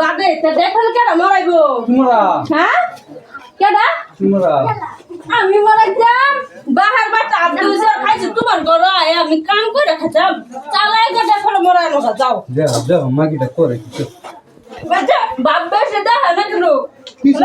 বাদে দেখল কেডা মারাইবো তোমরা হ্যাঁ? কেডা? তোমরা আমি মারাইতাম বাহার বাটা আব্দুল স্যার খাইছে তোমার ঘর আয় আমি কাম করে খাইতাম। চালাই গো দেখল মরাই মজা যাও। দেহ দেহ মাগিটা করে কিছু। বাচ্চা বাপ বেশে দা না কিন্তু কিছু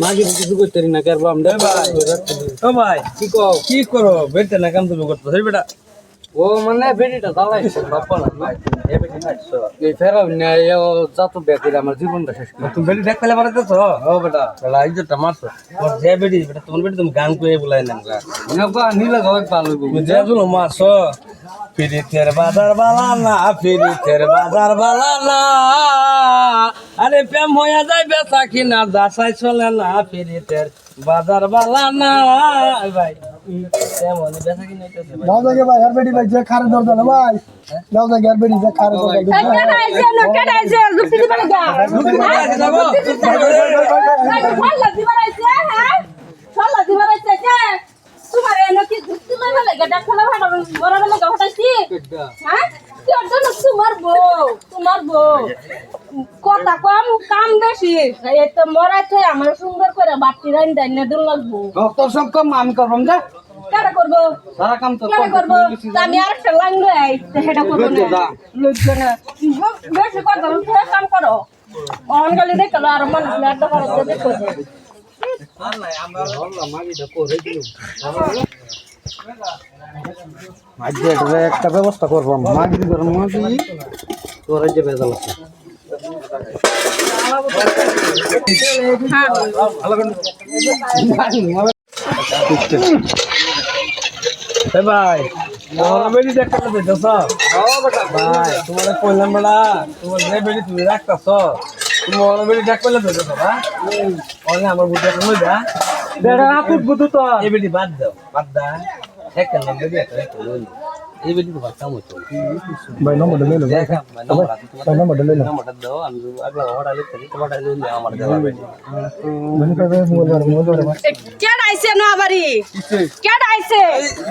মাগি কিছু করতে না কার বাম দে ভাই ও ভাই কি কও কি করো বেটে না কাম তুমি করতে বেটা ও মানে বেটিটা দালাইছে বাপ্পা না। এই ফেরাও না এ যত ব্যাপারে আমার জীবনটা শেষ করে তুমি বেটি দেখ পেলে বাড়াইতেছ ও বেটা বেলা ইজ্জতটা মারছো। ওর যে বেটি বেটা তোমার বেটি তুমি গান করে বলাই না গা নেবা নিলে গাওয়াই পালো তুমি যে জুলো মারছো পিরিতের বাজার বালা না পিরিতের বাজার বালা না। আরে প্রেম হইয়া যায় বেচা কিনা দাসাই চলে না পিরিতের বাজার বালা না। ভাই। কিনা হইতেছে ভাই। আর বেটি ভাই যে খারে দরজা না ভাই যাও জায়গা আর বেটি যে খারে দরজা কেডা আইছে না কেডা আইছে যুক্তি দিবা লাগা যুক্তি ফল্লা দিবা আইছে হ্যাঁ ফল্লা দিবা আইছে কে তোমার এনে কি যুক্তি দিবা লাগা দেখলা ভাড়া বড় বড় লাগা হটাইছি হ্যাঁ কি অর্থ তোমার বউ তোমার বউ কথা কম কাম বেশি। এই তো মরাই থই আমার সুন্দর করে বাটি রাইন দেন না দিন লাগবো। তোর সব কাম আমি করবাম যা কেডা করব? সারা কাম তো কেন করব? আমি আর একটা লাইন লই সেটা করব না। লজ্জা না। বেশি কথা তুমি কাম করো। অনগালি দেখো আর মানুষ লাড্ডা করতে দেখো। যে। আজকে একটা একটা ব্যবস্থা করব। মাগি দিবার তোর যে বেজাল আছে। ভাই তোমার কইলাম বেড়া তোমার যে বেটি তুমি রাখতেছ তোমার বেটি দেখ পেলে দিতেছ না অনে আমার বুঝে লই যা বেড়া আপুত তো এই বেটি বাদ দাও এই তো ভাই নম্বরটা লইলো ভাই ভাই নম্বরটা লইলো নাম্বারটা দাও আমি আগলা অর্ডার লিখতে দিই তোমারটা লইলে আমার দেওয়া মানে ভাই মোবাইল ধরে মোবাইল ধরে ভাই আইছে নো আবারি কেডা আইছে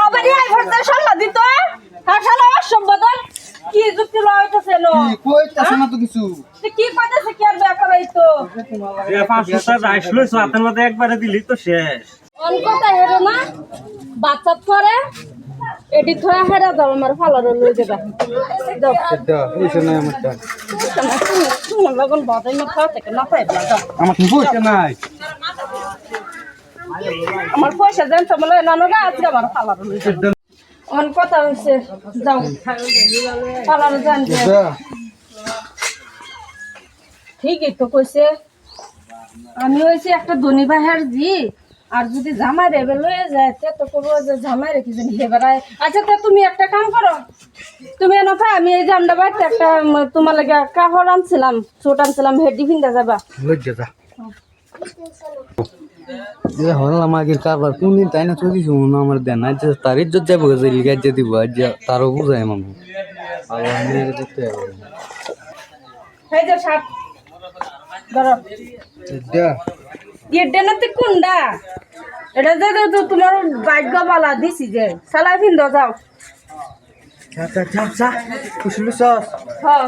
আবারি আই ভরতে সল্লা দিত আর শালা অসম্বোধন কি যুক্তি লইতেছে নো কইতাছ না তো কিছু? তুই কি কইতেছে কি আর ব্যাপার হইতো পাঁচশো টাকা আসলে হাতের মধ্যে একবারে দিলি তো শেষ। অন কথা হেরো না বাচ্চা করে এডি থয়া হেরা দাও আমার ফালার লই যাবা। দাও এটা পয়সা নাই আমারটা তোমার লগন বাদাই না খাও থেকে না পাই দাও আমার পয়সা নাই। আমার পয়সা দেন তো বলে না না আজকে আমার লই যাবা। কথা হইছে যাও। ফালার জান ঠিকই তো কইছে। আমি হইছি একটা ধনী বাহার জি। আর যদি জামাই রেবে লয়ে যায় তে তো করব যে জামাই রেখে জানি হেবারায় আচ্ছা তা তুমি একটা কাম করো। তুমি এনে আমি এই যে আমরা বাড়িতে একটা তোমার লাগে কাপড় আনছিলাম ছোট আনছিলাম হেডি ফিন্দা যাবা। এ হলাম আগের কারবার কোন দিন তাই না চলি শুনো আমার দেন আজ তার ইজ্জত যাব যে লিগাই যে দিব আজ তারও বুঝাই মামু। আর আমি দেখতে যাব এই যে ধরো। তুই কোনটা এটা যে তো তোমার ভাগ্য বালা দিছি যে। সালাই ফিন্দ যাও। হ্যাঁ